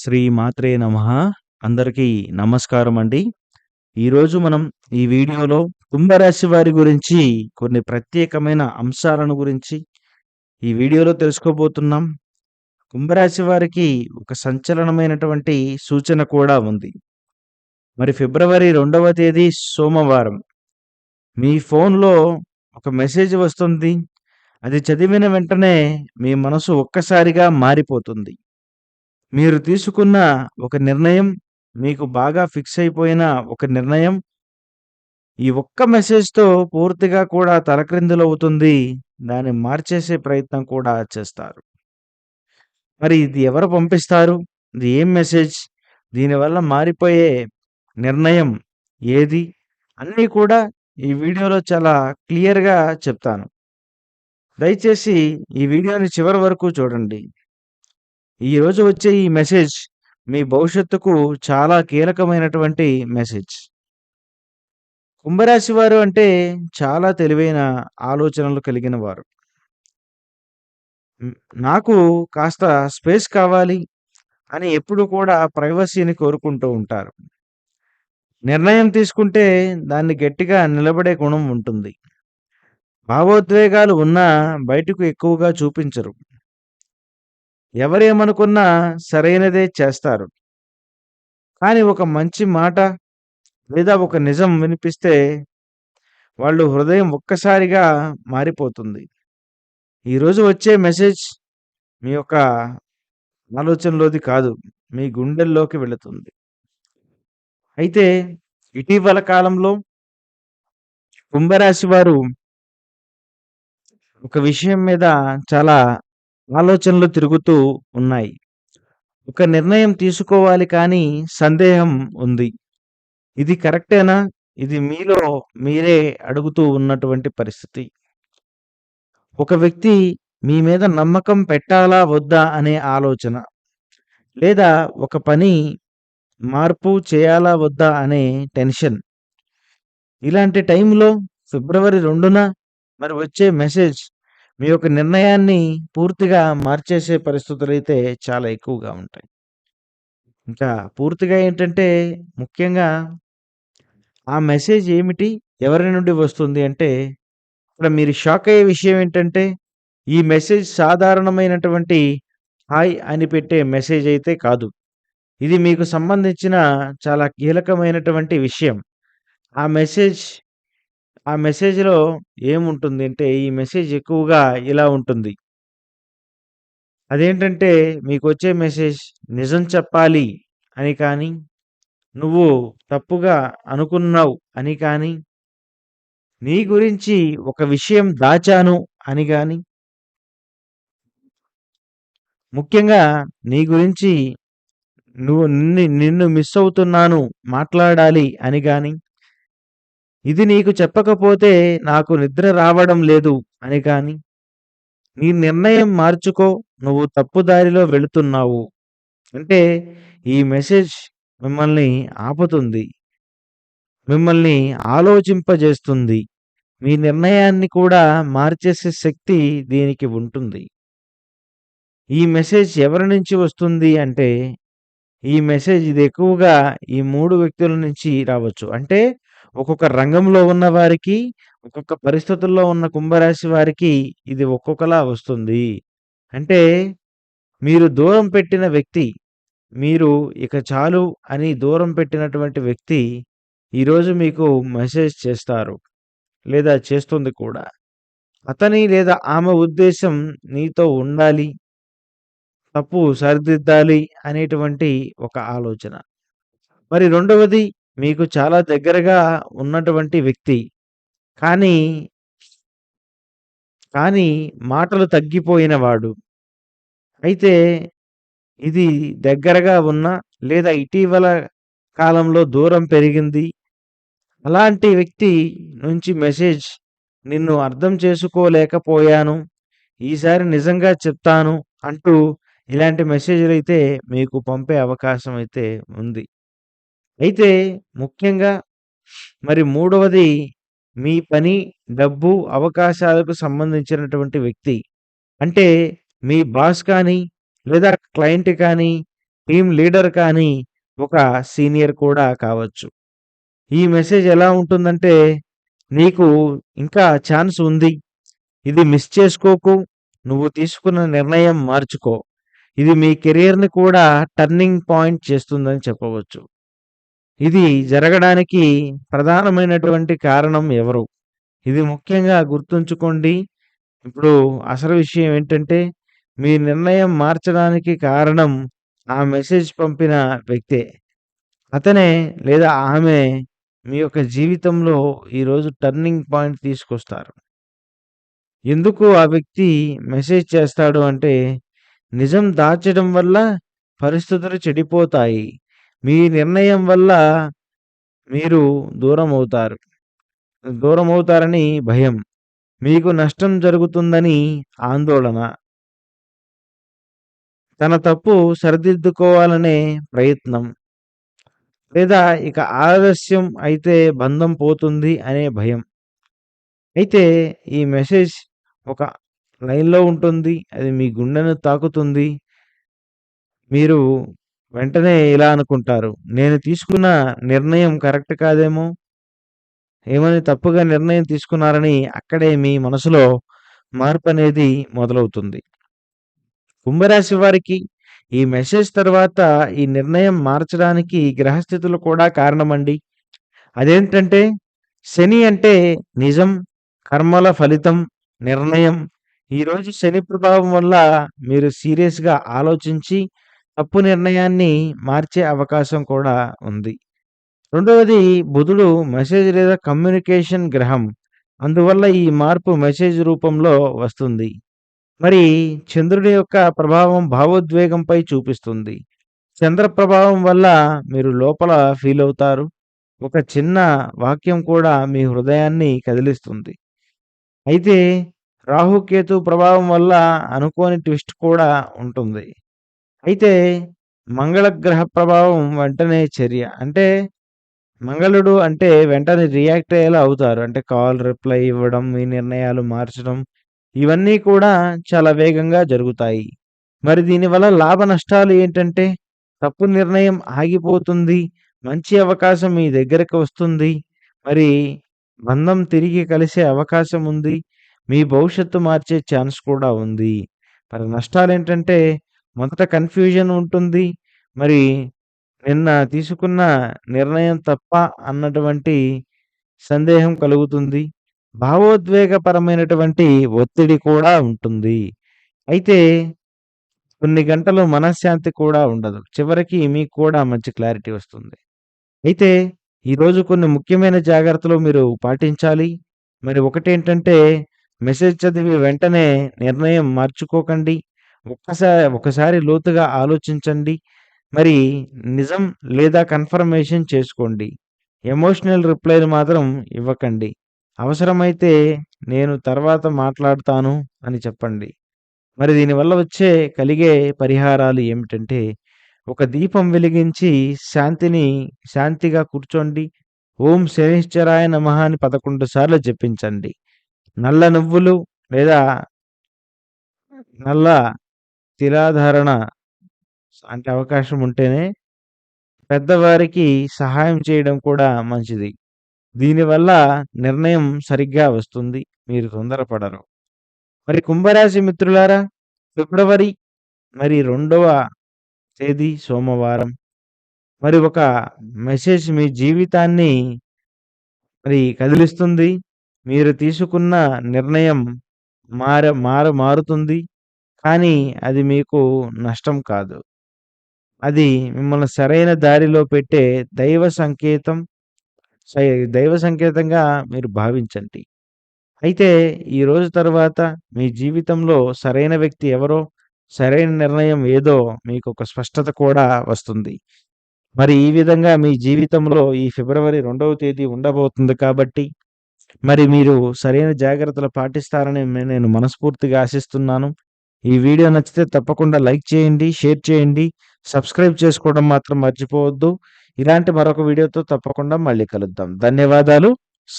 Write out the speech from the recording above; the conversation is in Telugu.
శ్రీ మాత్రే నమః. అందరికీ నమస్కారం అండి. ఈరోజు మనం ఈ వీడియోలో కుంభరాశి వారి గురించి కొన్ని ప్రత్యేకమైన అంశాలను గురించి ఈ వీడియోలో తెలుసుకోబోతున్నాం. కుంభరాశి వారికి ఒక సంచలనమైనటువంటి సూచన కూడా ఉంది. మరి ఫిబ్రవరి రెండవ తేదీ సోమవారం. మీ ఫోన్లో ఒక మెసేజ్ వస్తుంది. అది చదివిన వెంటనే మీ మనసు ఒక్కసారిగా మారిపోతుంది. మీరు తీసుకున్న ఒక నిర్ణయం మీకు బాగా ఫిక్స్ అయిపోయిన ఒక నిర్ణయం ఈ ఒక్క మెసేజ్తో పూర్తిగా కూడా తలక్రిందులవుతుంది దాన్ని మార్చేసే ప్రయత్నం కూడా చేస్తారు. మరి ఇది ఎవరు పంపిస్తారు? ఇది ఏం మెసేజ్? దీనివల్ల మారిపోయే నిర్ణయం ఏది? అన్నీ కూడా ఈ వీడియోలో చాలా క్లియర్గా చెప్తాను. దయచేసి ఈ వీడియోని చివరి వరకు చూడండి. ఈరోజు వచ్చే ఈ మెసేజ్ మీ భవిష్యత్తుకు చాలా కీలకమైనటువంటి మెసేజ్ కుంభరాశి వారు అంటే చాలా తెలివైన ఆలోచనలు కలిగిన వారు. నాకు కాస్త స్పేస్ కావాలి అని ఎప్పుడు కూడా ప్రైవసీని కోరుకుంటూ ఉంటారు. నిర్ణయం తీసుకుంటే దాన్ని గట్టిగా నిలబడే గుణం ఉంటుంది. భావోద్వేగాలు ఉన్నా బయటకు ఎక్కువగా చూపించరు. ఎవరేమనుకున్నా సరైనదే చేస్తారు. కానీ ఒక మంచి మాట లేదా ఒక నిజం వినిపిస్తే వాళ్ళు హృదయం ఒక్కసారిగా మారిపోతుంది. ఈరోజు వచ్చే మెసేజ్ మీ యొక్క ఆలోచనలోది కాదు మీ గుండెల్లోకి వెళుతుంది. అయితే ఇటీవల కాలంలో కుంభరాశి వారు ఒక విషయం మీద చాలా ఆలోచనలు తిరుగుతూ ఉన్నాయి. ఒక నిర్ణయం తీసుకోవాలి కానీ సందేహం ఉంది. ఇది కరెక్టేనా? ఇది మీలో మీరే అడుగుతూ ఉన్నటువంటి పరిస్థితి. ఒక వ్యక్తి మీ మీద నమ్మకం పెట్టాలా వద్దా అనే ఆలోచన. లేదా ఒక పని మార్పు చేయాలా వద్దా అనే టెన్షన్. ఇలాంటి టైంలో ఫిబ్రవరి రెండున మరి వచ్చే మెసేజ్ మీ యొక్క నిర్ణయాన్ని పూర్తిగా మార్చేసే పరిస్థితులు అయితే చాలా ఎక్కువగా ఉంటాయి. ఇంకా పూర్తిగా ఏంటంటే ముఖ్యంగా ఆ మెసేజ్ ఏమిటి ఎవరి నుండి వస్తుంది అంటే ఇక్కడ మీరు షాక్ అయ్యే విషయం ఏంటంటే ఈ మెసేజ్ సాధారణమైనటువంటి హాయ్ అని పెట్టే మెసేజ్ అయితే కాదు. ఇది మీకు సంబంధించిన చాలా కీలకమైనటువంటి విషయం. ఆ మెసేజ్ ఆ మెసేజ్‌లో ఏముంటుంది అంటే, ఈ మెసేజ్ ఎక్కువగా ఇలా ఉంటుంది. అదేంటంటే, మీకొచ్చే మెసేజ్ నిజం చెప్పాలి అని కానీ, నువ్వు తప్పుగా అనుకున్నావు అని కానీ, నీ గురించి ఒక విషయం దాచాను అని గాని ముఖ్యంగా నీ గురించి నువ్వు నిన్ను నిన్ను మిస్ అవుతున్నాను మాట్లాడాలి అని గాని ఇది నీకు చెప్పకపోతే నాకు నిద్ర రావడం లేదు. అని కానీ నీ నిర్ణయం మార్చుకో నువ్వు తప్పు దారిలో వెళుతున్నావు. అంటే ఈ మెసేజ్ మిమ్మల్ని ఆపుతుంది. మిమ్మల్ని ఆలోచింపజేస్తుంది. మీ నిర్ణయాన్ని కూడా మార్చేసే శక్తి దీనికి ఉంటుంది. ఈ మెసేజ్ ఎవరి నుంచి వస్తుంది అంటే ఈ మెసేజ్ ఇది ఎక్కువగా ఈ మూడు వ్యక్తుల నుంచి రావచ్చు. అంటే ఒక్కొక్క రంగంలో ఉన్న వారికి, ఒక్కొక్క పరిస్థితుల్లో ఉన్న కుంభరాశి వారికి ఇది ఒక్కొక్కలా వస్తుంది. అంటే మీరు దూరం పెట్టిన వ్యక్తి, మీరు ఇక చాలు అని దూరం పెట్టినటువంటి వ్యక్తి ఈరోజు మీకు మెసేజ్ చేస్తారు. లేదా చేస్తుంది కూడా. అతని లేదా ఆమె ఉద్దేశ్యం నీతో ఉండాలి. తప్పు సరిదిద్దాలి అనేటువంటి ఒక ఆలోచన. మరి రెండవది మీకు చాలా దగ్గరగా ఉన్నటువంటి వ్యక్తి. కానీ కానీ మాటలు తగ్గిపోయినవాడు అయితే ఇది దగ్గరగా ఉన్న లేదా ఇటీవల కాలంలో దూరం పెరిగింది. అలాంటి వ్యక్తి నుంచి మెసేజ్ నిన్ను అర్థం చేసుకోలేకపోయాను. ఈసారి నిజంగా చెప్తాను అంటూ ఇలాంటి మెసేజ్‌లైతే మీకు పంపే అవకాశం అయితే ఉంది. అయితే ముఖ్యంగా మరి మూడవది మీ పని, డబ్బు, అవకాశాలకు సంబంధించినటువంటి వ్యక్తి. అంటే మీ బాస్ కానీ, లేదా క్లయింట్ కానీ, టీమ్ లీడర్ కానీ, ఒక సీనియర్ కూడా కావచ్చు. ఈ మెసేజ్ ఎలా ఉంటుందంటే, నీకు ఇంకా ఛాన్స్ ఉంది. ఇది మిస్ చేసుకోకు. నువ్వు తీసుకున్న నిర్ణయం మార్చుకో. ఇది మీ కెరియర్‌ని కూడా టర్నింగ్ పాయింట్ చేస్తుందని చెప్పవచ్చు. ఇది జరగడానికి ప్రధానమైనటువంటి కారణం ఎవరు? ఇది ముఖ్యంగా గుర్తుంచుకోండి. ఇప్పుడు అసలు విషయం ఏంటంటే, మీ నిర్ణయం మార్చడానికి కారణం ఆ మెసేజ్ పంపిన వ్యక్తే. అతనే లేదా ఆమె మీ యొక్క జీవితంలో ఈరోజు టర్నింగ్ పాయింట్ తీసుకొస్తారు. ఎందుకు ఆ వ్యక్తి మెసేజ్ చేస్తాడు అంటే, నిజం దాచడం వల్ల పరిస్థితులు చెడిపోతాయి. మీ నిర్ణయం వల్ల మీరు దూరం అవుతారు దూరం అవుతారని భయం. మీకు నష్టం జరుగుతుందని ఆందోళన. తన తప్పు సరిదిద్దుకోవాలనే ప్రయత్నం. లేదా ఇక ఆలస్యం అయితే బంధం పోతుంది అనే భయం. అయితే ఈ మెసేజ్ ఒక లైన్‌లో ఉంటుంది. అది మీ గుండెను తాకుతుంది. మీరు వెంటనే ఇలా అనుకుంటారు. నేను తీసుకున్న నిర్ణయం కరెక్ట్ కాదేమో! ఏమని తప్పుగా నిర్ణయం తీసుకున్నారని అక్కడే మీ మనసులో మార్పు అనేది మొదలవుతుంది. కుంభరాశి వారికి ఈ మెసేజ్ తర్వాత ఈ నిర్ణయం మార్చడానికి గ్రహస్థితులు కూడా కారణమండి. అదేంటంటే శని అంటే నిజం, కర్మల ఫలితం, నిర్ణయం. ఈరోజు శని ప్రభావం వల్ల మీరు సీరియస్‌గా ఆలోచించి తప్పు నిర్ణయాన్ని మార్చే అవకాశం కూడా ఉంది. రెండవది బుధుడు మెసేజ్ లేదా కమ్యూనికేషన్ గ్రహం. అందువల్ల ఈ మార్పు మెసేజ్ రూపంలో వస్తుంది. మరి చంద్రుడి యొక్క ప్రభావం భావోద్వేగంపై చూపిస్తుంది. చంద్ర ప్రభావం వల్ల మీరు లోపల ఫీల్ అవుతారు ఒక చిన్న వాక్యం కూడా మీ హృదయాన్ని కదిలిస్తుంది. అయితే రాహుకేతు ప్రభావం వల్ల అనుకోని ట్విస్ట్ కూడా ఉంటుంది. అయితే మంగళ గ్రహ ప్రభావం వెంటనే చర్య. అంటే మంగళుడు అంటే వెంటనే రియాక్ట్ అయ్యేలా అవుతారు. అంటే కాల్ రిప్లై ఇవ్వడం, మీ నిర్ణయాలు మార్చడం ఇవన్నీ కూడా చాలా వేగంగా జరుగుతాయి. మరి దీనివల్ల లాభ నష్టాలు ఏంటంటే తప్పు నిర్ణయం ఆగిపోతుంది. మంచి అవకాశం మీ దగ్గరకు వస్తుంది. మరి బంధం తిరిగి కలిసే అవకాశం ఉంది. మీ భవిష్యత్తు మార్చే ఛాన్స్ కూడా ఉంది. మరి నష్టాలేంటంటే మొదట కన్‌ఫ్యూజన్ ఉంటుంది. మరి నిన్న తీసుకున్న నిర్ణయం తప్ప అన్నటువంటి సందేహం కలుగుతుంది. భావోద్వేగపరమైనటువంటి ఒత్తిడి కూడా ఉంటుంది. అయితే కొన్ని గంటలు మనశ్శాంతి కూడా ఉండదు. చివరికి మీకు కూడా మంచి క్లారిటీ వస్తుంది. అయితే ఈరోజు కొన్ని ముఖ్యమైన జాగ్రత్తలు మీరు పాటించాలి. మరి ఒకటేంటంటే మెసేజ్ చదివి వెంటనే నిర్ణయం మార్చుకోకండి. ఒకసారి ఒకసారి లోతుగా ఆలోచించండి. మరి నిజం లేదా కన్ఫర్మేషన్ చేసుకోండి. ఎమోషనల్ రిప్లైలు మాత్రం ఇవ్వకండి. అవసరమైతే నేను తర్వాత మాట్లాడతాను అని చెప్పండి. మరి దీనివల్ల వచ్చే కలిగే పరిహారాలు ఏమిటంటే ఒక దీపం వెలిగించి శాంతిని శాంతిగా కూర్చోండి. ఓం శనిశ్చరాయ నమః అని 11 సార్లు జపించండి. నల్ల నువ్వులు లేదా నల్ల తిలాధారణ అంటే అవకాశం ఉంటేనే పెద్దవారికి సహాయం చేయడం కూడా మంచిది. దీనివల్ల నిర్ణయం సరిగ్గా వస్తుంది. మీరు తొందరపడరు. మరి కుంభరాశి మిత్రులారా ఫిబ్రవరి మరి రెండవ తేదీ సోమవారం. మరి ఒక మెసేజ్ మీ జీవితాన్ని మరి కదిలిస్తుంది. మీరు తీసుకున్న నిర్ణయం మార మారు మారుతుంది. కానీ అది మీకు నష్టం కాదు. అది మిమ్మల్ని సరైన దారిలో పెట్టే దైవ సంకేతం. సై దైవ సంకేతంగా మీరు భావించండి. అయితే ఈ రోజు తర్వాత మీ జీవితంలో సరైన వ్యక్తి ఎవరో, సరైన నిర్ణయం ఏదో మీకొక స్పష్టత కూడా వస్తుంది. మరి ఈ విధంగా మీ జీవితంలో ఈ ఫిబ్రవరి రెండవ తేదీ ఉండబోతుంది కాబట్టి మరి మీరు సరైన జాగ్రత్తలు పాటిస్తారని మే నేను మనస్ఫూర్తిగా ఆశిస్తున్నాను. ఈ వీడియో నచ్చితే తప్పకుండా లైక్ చేయండి, షేర్ చేయండి, సబ్స్క్రైబ్ చేసుకోవడం మాత్రం మర్చిపోవద్దు. ఇలాంటి మరొక వీడియోతో తప్పకుండా మళ్ళీ కలుద్దాం. ధన్యవాదాలు.